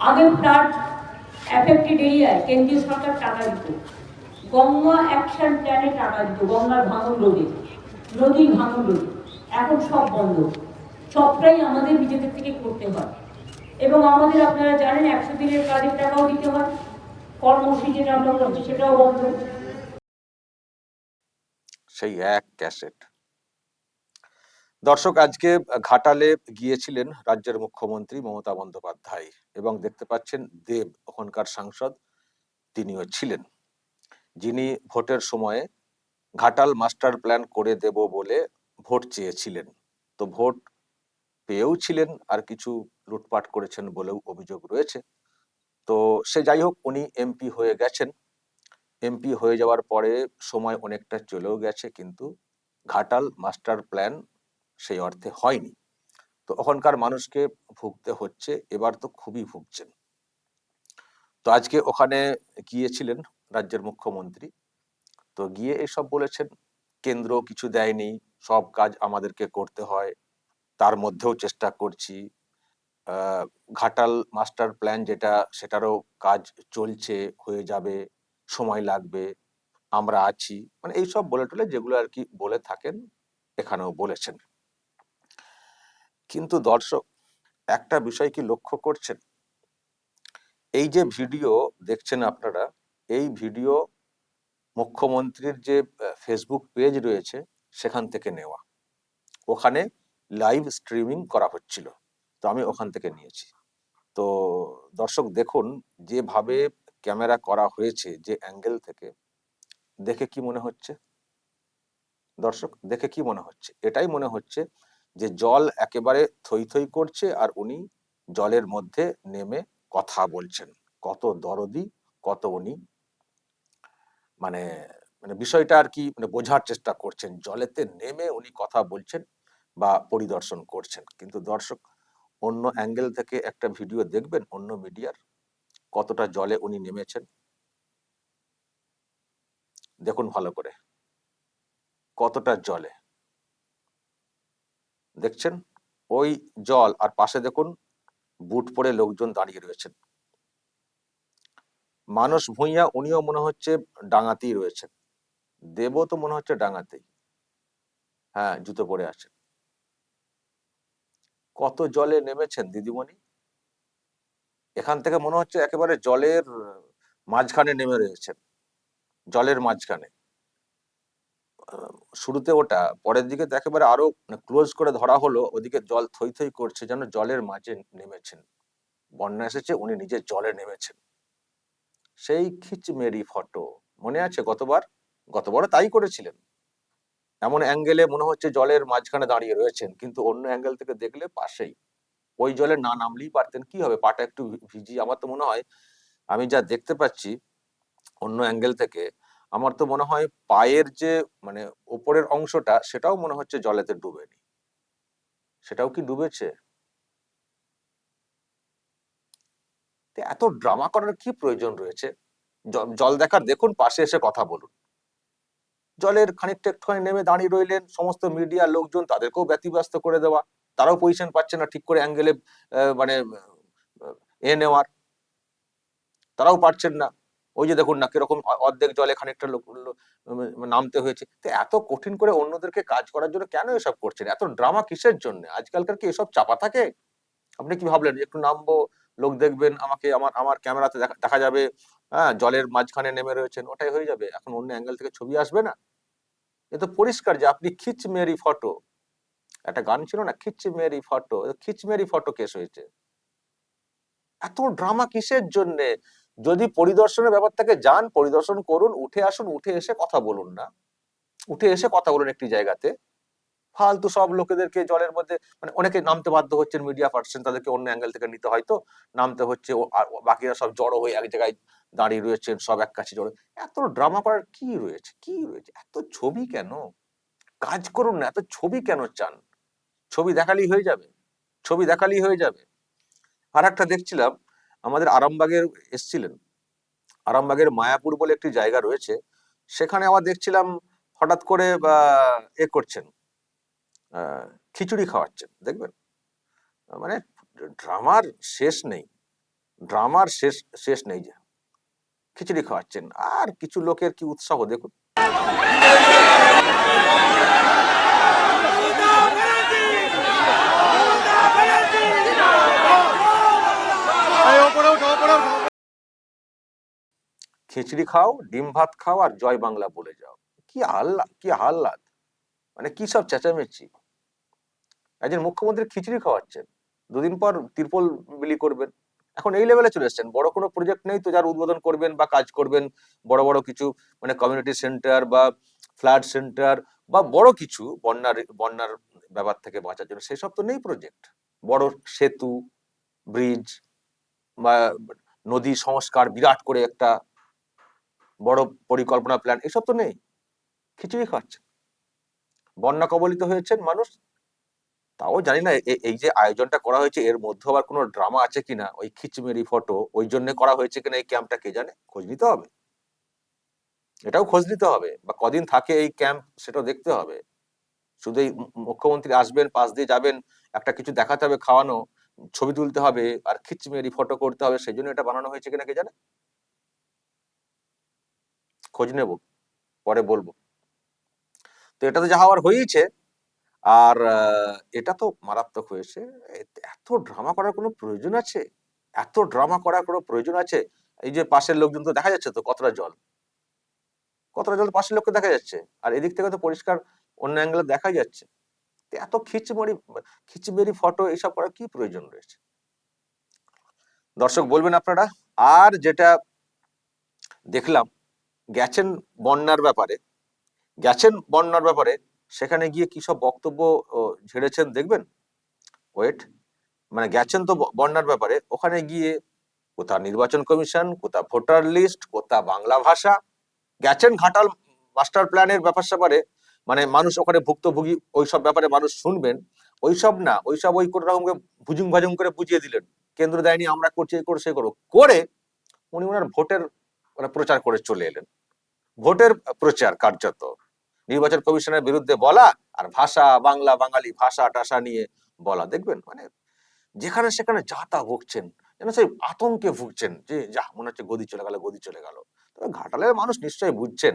আগে flood affected এরিয়ায় কেন্দ্রীয় সরকার টাকা দিত। গঙ্গা অ্যাকশন প্ল্যানে টাকা দিত, গঙ্গার ভাঙন রোধে। নদীর ভাঙন রোধে। এখন সব বন্ধ। সবটাই আমাদের নিজেদের থেকে করতে হয়। এবং আমাদের আপনারা জানেন, একশো দিনের কাজের টাকাও দিতে হয়। কর্মসূচি যেটা আমরা করছি, সেটাও বন্ধ। সেই এক ক্যাসেট। দর্শক, আজকে ঘাটালে গিয়েছিলেন রাজ্যের মুখ্যমন্ত্রী মমতা বন্দ্যোপাধ্যায় এবং দেখতে পাচ্ছেন দেব, ওখানকার সাংসদ, তিনিও ছিলেন। যিনি ভোটের সময়ে ঘাটাল মাস্টার প্ল্যান করে দেব বলে ভোট চেয়েছিলেন। তো ভোট পেয়েও ছিলেন আর কিছু লুটপাট করেছেন বলেও অভিযোগ রয়েছে। তো সে যাই হোক, উনি এমপি হয়ে গেছেন। এমপি হয়ে যাওয়ার পরে সময় অনেকটা চলেও গেছে, কিন্তু ঘাটাল মাস্টার প্ল্যান সেই অর্থে হয়নি। তো ওখানকার মানুষকে ভুগতে হচ্ছে, এবার তো খুবই ভুগছেন। তো আজকে ওখানে গিয়েছিলেন রাজ্যের মুখ্যমন্ত্রী। তো গিয়ে এসব বলেছেন, কেন্দ্র কিছু দেয়নি, সব কাজ আমাদেরকে করতে হয়। তার মধ্যেও চেষ্টা করছি। ঘাটাল মাস্টার প্ল্যান যেটা, সেটারও কাজ চলছে, হয়ে যাবে, সময় লাগবে, আমরা আছি। মানে এইসব বলে টলে যেগুলো আর কি বলে থাকেন, এখানেও বলেছেন। কিন্তু দর্শক, একটা বিষয় কি লক্ষ্য করছেন? এই যে ভিডিও দেখছেন আপনারা, এই ভিডিও মুখ্যমন্ত্রীর যে ফেসবুক পেজ রয়েছে, সেখান থেকে নেওয়া। ওখানে লাইভ স্ট্রিমিং করা হচ্ছিল। তো আমি ওখান থেকে নিয়েছি। তো দর্শক দেখুন, যেভাবে ক্যামেরা করা হয়েছে, যে অ্যাঙ্গেল থেকে, দেখে কি মনে হচ্ছে? দর্শক, দেখে কি মনে হচ্ছে? এটাই মনে হচ্ছে যে জল একেবারে থই থই করছে আর উনি জলের মধ্যে নেমে কথা বলছেন। কত দরদি, কত উনি মানে মানে বিষয়টা আর কি মানে বোঝার চেষ্টা করছেন। জলেতে নেমে উনি কথা বলছেন বা পরিদর্শন করছেন। কিন্তু দর্শক, অন্য অ্যাঙ্গেল থেকে একটা ভিডিও দেখবেন, অন্য মিডিয়ার কতটা জলে উনি নেমেছেন। দেখুন ভালো করে। কতটা জলে। দেখছেন? ওই জল আর পাশে দেখুন, বুট পরে লোকজন দাঁড়িয়ে রয়েছেন। মানুষ ভূঁইয়া, উনিও মনে হচ্ছে ডাঙাতেই রয়েছেন। দেব তো মনে হচ্ছে ডাঙাতেই। হ্যাঁ জুতো পরে আছেন। কত জলে নেমেছেন দিদিমণি? এখান থেকে মনে হচ্ছে একেবারে জলের মাঝখানে নেমে রয়েছেন। জলের মাঝখানে। শুরুতে ওটা, পরের দিকে তো একেবারে আরও ক্লোজ করে ধরা হলো, ওদিকে জল থই থই করছে যেন জলের মাঝে নেমেছেন। বন্যা এসেছে, উনি নিজে জলে নেমেছেন। সেই খিচমেরি ফটো, মনে আছে গতবার? গতবারও তাই করেছিলেন। এমন অ্যাঙ্গেলে মনে হচ্ছে জলের মাঝখানে দাঁড়িয়ে রয়েছেন, কিন্তু অন্য অ্যাঙ্গেল থেকে দেখলে পাশেই। ওই জলে না নামলেই পারতেন, কি হবে? পাটা একটু ভিজি আমার তো মনে হয়, আমি যা দেখতে পাচ্ছি, অন্য অ্যাঙ্গেল থেকে আমার তো মনে হয় পায়ের যে মানে ওপরের অংশটা সেটাও মনে হচ্ছে জলেতে ডুবেনি সেটাও কি ডুবেছে এত ড্রামা করার কি প্রয়োজন রয়েছে জল দেখার দেখুন পাশে এসে কথা বলুন জলের খানিকটা একটুখানি নেমে দাঁড়িয়ে রইলেন সমস্ত মিডিয়া লোকজন তাদেরকেও ব্যতিব্যস্ত করে দেওয়া তারাও পজিশন পাচ্ছে না ঠিক করে অ্যাঙ্গেলে মানে এ নেওয়ার তারাও পারছেন না ওই যে দেখুন না কীরকম অর্ধেক জলে খানিকটা লোক নামতে হয়েছে। তো এত কঠিন করে অন্যদেরকে কাজ করার জন্য কেন এসব করছেন? এত ড্রামা কিসের জন্য? আজকালকার কি এসব চাপা থাকে? আপনি কি ভাবলেন একটু নামবো, লোক দেখবেন, আমাকে আমার আমার ক্যামেরাতে দেখা যাবে হ্যাঁ জলের মাঝখানে নেমে রয়েছেন, ওটাই হয়ে যাবে, এখন অন্য অ্যাঙ্গেল থেকে ছবি আসবে না? এ তো পরিষ্কার যে আপনি খিচ মেরি ফটো, একটা গান ছিল না, খিচ মেরি ফটো খিচ মেরি ফটো কেস হয়েছে। এত ড্রামা কিসের জন্যে? যদি পরিদর্শনের ব্যাপারটাকে যান, পরিদর্শন করুন, উঠে আসুন, উঠে এসে কথা বলুন না। উঠে এসে কথা বলুন একটি জায়গাতে। ফালতু সব লোকেদেরকে জলের মধ্যে মানে অনেকে নামতে বাধ্য হচ্ছেন মিডিয়া পার্সন তাদেরকে অন্য অ্যাঙ্গেল থেকে নিতে হয়তো নামতে হচ্ছে বাকিরা সব জড়ো হয়ে এক জায়গায় দাঁড়িয়ে রয়েছেন, সব এক কাছে জড়ো। এত ড্রামা করার কি রয়েছে? কি রয়েছে? এত ছবি কেন? কাজ করুন না, এত ছবি কেন চান? ছবি দেখালেই হয়ে যাবে। ছবি দেখালেই হয়ে যাবে। আর একটা দেখছিলাম আমাদের আরামবাগের এসছিলেন। আরামবাগের মায়াপুর বলে একটি জায়গা রয়েছে। সেখানে আবার দেখছিলাম হঠাৎ করে এ করছেন খিচুড়ি খাওয়াচ্ছেন, দেখবেন? মানে ড্রামার শেষ নেই। ড্রামার শেষ শেষ নেই যে। খিচুড়ি খাওয়াচ্ছেন। আর কিছু লোকের কি উৎসাহ দেখুন? খিচড়ি খাও, ডিম ভাত খাও আর জয় বাংলা বলে যাও। কি আল্লাহ কি হাল্লাদ মানে কি সব চেঁচামেচি। একজন মুখ্যমন্ত্রী খিচড়ি খাওয়াচ্ছেন। দুদিন পর তিরপল বিলি করবেন। এখন এই লেভেলে চলে এসছেন। বড় কোনো প্রজেক্ট নেই তো যার উদ্বোধন করবেন বা কাজ করবেন। বড় বড় কিছু মানে কমিউনিটি সেন্টার বা ফ্ল্যাট সেন্টার বা বড় কিছু বন্যার বন্যার ব্যাপার থেকে বাঁচার জন্য। সেসব তো নেই প্রজেক্ট বড় সেতু ব্রিজ বা নদী সংস্কার বিরাট করে একটা বড় পরিকল্পনা প্ল্যান এসব তো নেই। খিচুড়ি খাচ্ছেন বন্যা কবলিত হয়েছেন মানুষ। তাও জানি না এই যে আয়োজনটা করা হয়েছে, এর মধ্যে আবার কোনো ড্রামা আছে কিনা? ওই খিচমেরি ফটো ওই জন্য করা হয়েছে কিনা এই ক্যাম্পটা কে জানে? খোঁজ নিতে হবে। এটাও খোঁজ নিতে হবে। বা কদিন থাকে এই ক্যাম্প সেটাও দেখতে হবে। শুধু মুখ্যমন্ত্রী আসবেন, পাশ দিয়ে যাবেন, একটা কিছু দেখাতে হবে, খাওয়ানো, ছবি তুলতে হবে, আর খিচমেরি ফটো করতে হবে, সেই জন্য এটা বানানো হয়েছে কিনা কে জানে? খোঁজ নেব, পরে বলব। তো এটা তো যা হওয়ার হয়েইছে, আর এটা তো মারাত্মক হয়েছে। এত ড্রামা করার কোনো প্রয়োজন আছে? এত ড্রামা করার কোনো প্রয়োজন আছে? এই যে পাশের লোকজন তো দেখা যাচ্ছে তো, কতটা জল? কতটা জল পাশের লোককে দেখা যাচ্ছে? আর এদিক থেকে তো পরিষ্কার অন্য অ্যাঙ্গেলে দেখা যাচ্ছে। এত খিচমড়ি খিচবেরি ফটো এইসব করার কি প্রয়োজন রয়েছে? দর্শক বলবেন আপনারা। আর যেটা দেখলাম গেছেন বন্যার ব্যাপারে, গেছেন বন্যার ব্যাপারে, সেখানে গিয়ে কি সব বক্তব্য ঝেড়েছেন দেখবেন? ওয়েট মানে গেছেন তো বন্যার ব্যাপারে, ওখানে গিয়ে কোথা নির্বাচন কমিশন, কোথা ভোটার লিস্ট, কোথা বাংলা ভাষা, গেছেন ঘাটাল মাস্টার প্ল্যানের ব্যাপার স্যাপারে মানে মানুষ ওখানে ভুক্তভোগী ওইসব ব্যাপারে মানুষ শুনবেন ওইসব না ওইসব ওই কোনো রকমকে ভুজুং ভাজুং করে বুঝিয়ে দিলেন, কেন্দ্র দেয়নি, আমরা করছি, এই করো সে করো, করে উনি ওনার ভোটের মানে প্রচার করে চলে এলেন। ভোটের প্রচার কার্যত। নির্বাচন কমিশনের বিরুদ্ধে বলা আর ভাষা, বাংলা, বাঙালি ভাষা টাষা নিয়ে বলা। দেখবেন মানে যেখানে সেখানে যা তা ভুগছেন, যেন সেই আতঙ্কে ভুগছেন যে যা, মনে হচ্ছে গদি চলে গেল, গদি চলে গেল। তবে ঘাটালের মানুষ নিশ্চয়ই বুঝছেন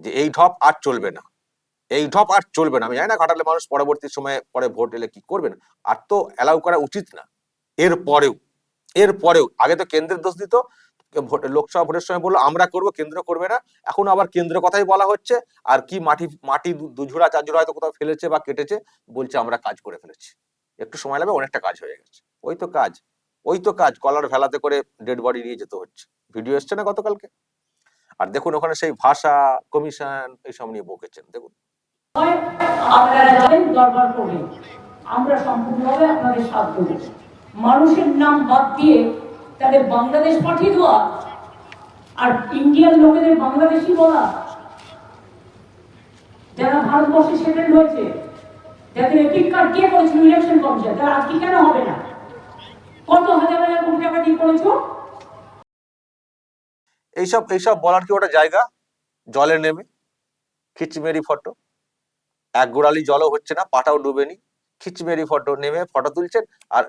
যে এই ঢপ আর চলবে না। এই ঢপ আর চলবে না। আমি জানি না ঘাটালের মানুষ পরবর্তী সময়ে পরে ভোট এলে কি করবেন। আর তো অ্যালাউ করা উচিত না। এর পরেও এর পরেও আগে তো কেন্দ্রের দোষ দিত লোকসভা ভোটের সময় বলল, আমরা করব, কেন্দ্র করবে না। এখন আবার কেন্দ্র কথাই বলা হচ্ছে। আর কি মাটি মাটি দুঝোড়া, চারঝোড়া হয়তো কোথাও ফেলেছে বা কেটেছে, বলছে আমরা কাজ করে ফেলেছি। একটু সময় লাগবে, অনেকটা কাজ হয়ে গেছে। ওই তো কাজ, ওই তো কাজ, কলার ভেলাতে করে ডেড বডি নিয়ে যেতে হচ্ছে। ভিডিও এসছে না গতকালকে? আর দেখুন, ওখানে সেই ভাষা কমিশন এইসব নিয়ে বকেছেন, দেখুন। আমরা সম্পূর্ণভাবে আপনাদের সাথ মানুষের নাম বাদ দিয়ে তাদের বাংলাদেশ পাঠিয়ে দেওয়া আর ইন্ডিয়ান লোকেদের বাংলাদেশি বলা। যারা ভারতবর্ষে সেটেল হয়েছে, যাদের এপিক কার্ড কে করেছিল ইলেকশন কমিশন তারা আজকে কেন হবে না? কত হাজার হাজার কোটি টাকা দিয়ে করেছ? এইসব এইসব বলার কি ওটা জায়গা? জলে নেমে, খিচমেরি ফটো। এক গোড়ালি জলও হচ্ছে না, পাটাও ডুবেনি খিচমেরি ফটো নেমে ফটো তুলছেন। আর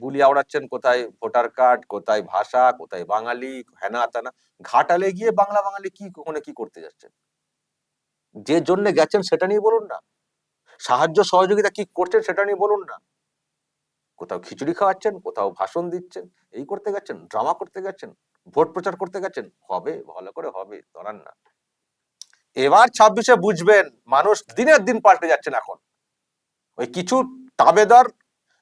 বুলি আওড়াচ্ছেন কোথায় ভোটার কার্ড, কোথায় ভাষা, কোথায় বাঙালি, হেনা তানা। ঘাটালে গিয়ে বাংলা বাঙালি কি ওখানে কি করতে যাচ্ছেন? যে জন্য গেছেন সেটা নিয়ে বলুন না। সাহায্য সহযোগিতা কি করছেন সেটা নিয়ে বলুন না। কোথাও খিচুড়ি খাওয়াচ্ছেন, কোথাও ভাষণ দিচ্ছেন, এই করতে গেছেন, ড্রামা করতে গেছেন, ভোট প্রচার করতে গেছেন। হবে, ভালো করে হবে ধরান না। এবার ছাব্বিশে বুঝবেন, মানুষ দিনের দিন পাল্টে যাচ্ছেন এখন। ওই কিছু তাবেদার,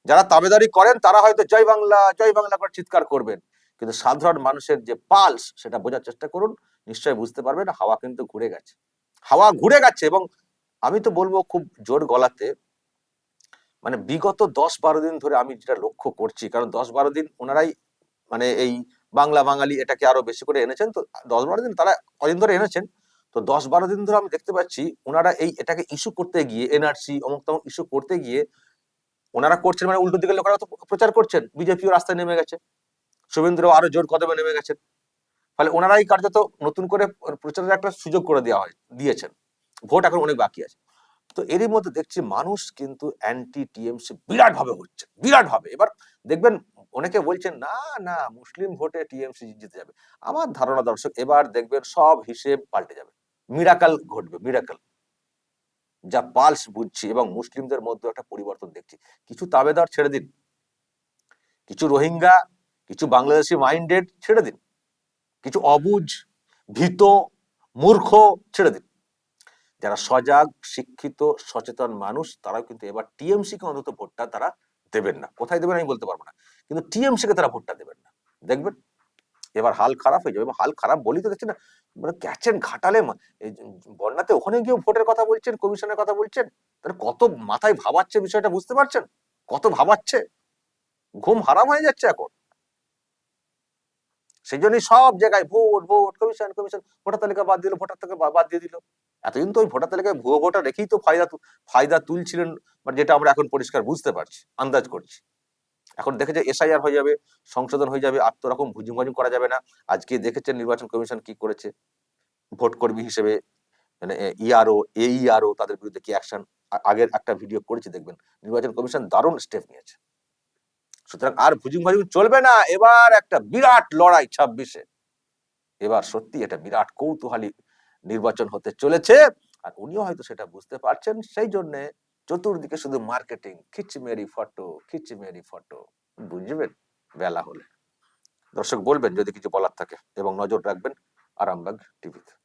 যারা তাবেদারি করেন, তারা হয়তো জয় বাংলা জয় বাংলা করে চিৎকার করবেন। কিন্তু সাধারণ মানুষের যে পালস, সেটা বোঝার চেষ্টা করুন, নিশ্চয়ই বুঝতে পারবেন, হাওয়া কিন্তু ঘুরে গেছে। হাওয়া ঘুরে গেছে এবং আমি তো বলব খুব জোর গলাতে মানে বিগত দশ বারো দিন ধরে আমি যেটা লক্ষ্য করছি, কারণ দশ বারো দিন ওনারাই মানে এই বাংলা বাঙালি এটাকে আরও বেশি করে এনেছেন, তো দশ বারো দিন তারা কদিন ধরে এনেছেন তো দশ বারো দিন ধরে আমি দেখতে পাচ্ছি ওনারা এই এটাকে ইস্যু করতে গিয়ে এনআরসি অমুক তমুক ইস্যু করতে গিয়ে ওনারা করছেন মানে উল্টো দিকে লোকেরা তো প্রচার করছেন। বিজেপিও রাস্তায় নেমে গেছে। শুভেন্দ্র আরও জোর কদমে নেমে গেছেন। ফলে ওনারাই কার্যত নতুন করে প্রচারের একটা সুযোগ করে দেওয়া হয়, দিয়েছেন। ভোট এখন অনেক বাকি আছে। তো এরই মধ্যে দেখছি মানুষ কিন্তু অ্যান্টি টিএমসি বিরাট ভাবে হচ্ছে বিরাট ভাবে এবার দেখবেন অনেকে বলছেন, না না, মুসলিম ভোটে টিএমসি জিতে যাবে। আমার ধারণা দর্শক, এবার দেখবেন সব হিসেব পাল্টে যাবে। মিরাকাল ঘটবে মিরাকাল যা পালস বুঝছি এবং মুসলিমদের মধ্যে একটা পরিবর্তন দেখছি। কিছু তাবেদার ছেড়ে দিন। কিছু রোহিঙ্গা, কিছু বাংলাদেশি মাইন্ডেড ছেড়ে দিন। কিছু অবুঝ ভীত, মূর্খ ছেড়ে দিন। যারা সজাগ, শিক্ষিত, সচেতন মানুষ, তারাও কিন্তু এবার টিএমসি কে অন্তত ভোটটা তারা দেবেন না। কোথায় দেবেন আমি বলতে পারব না। কিন্তু টিএমসি কে তারা ভোটটা দেবেন না। দেখবেন? এবার হাল খারাপ হয়ে যাবে এবং হাল খারাপ বলি তো দেখছি না মানে ক্যাচেন ঘাটালে বন্যাতে ওখানে গিয়ে ভোটের কথা বলছেন, কমিশনের কথা বলছেন, তাহলে কত মাথায় ভাবাচ্ছে বিষয়টা বুঝতে পারছেন? কত ভাবাচ্ছে? ঘুম হারাম হয়ে যাচ্ছে এখন। সেই জন্যই সব জায়গায় vote vote, commission commission, voter তালিকা বাদ দিল, ভোটার তালিকা বাদ দিয়ে দিল। এতদিন তো ওই ভোটার তালিকায় ভুয়ো ভোটার রেখেই তো ফায়দা ফায়দা তুলছিলেন মানে যেটা আমরা এখন পরিষ্কার বুঝতে পারছি, আন্দাজ করছি। এখন দেখেছে এসআইআর হয়ে যাবে, সংশোধন হয়ে যাবে আর তো রকম করা যাবে না। আজকে দেখেছেন নির্বাচন কমিশন কি করেছে? ভোট কর্মী হিসেবে মানে ইআরও এইআরও তাদের বিরুদ্ধে কি অ্যাকশন আগের একটা ভিডিও করেছি, দেখবেন। নির্বাচন কমিশন দারুণ স্টেপ নিয়েছে। সুতরাং আর ভুজিং ভাজুং চলবে না। এবার একটা বিরাট লড়াই ছাব্বিশে। এবার সত্যি এটা বিরাট কৌতূহলী নির্বাচন হতে চলেছে। আর উনিও হয়তো সেটা বুঝতে পারছেন, সেই জন্য চতুর্দিকে শুধু মার্কেটিং খিচমেরি ফটো খিচমেরি ফটো বুঝবেন? বেলা হলে। দর্শক বলবেন যদি কিছু বলার থাকে এবং নজর রাখবেন আরামবাগ টিভিতে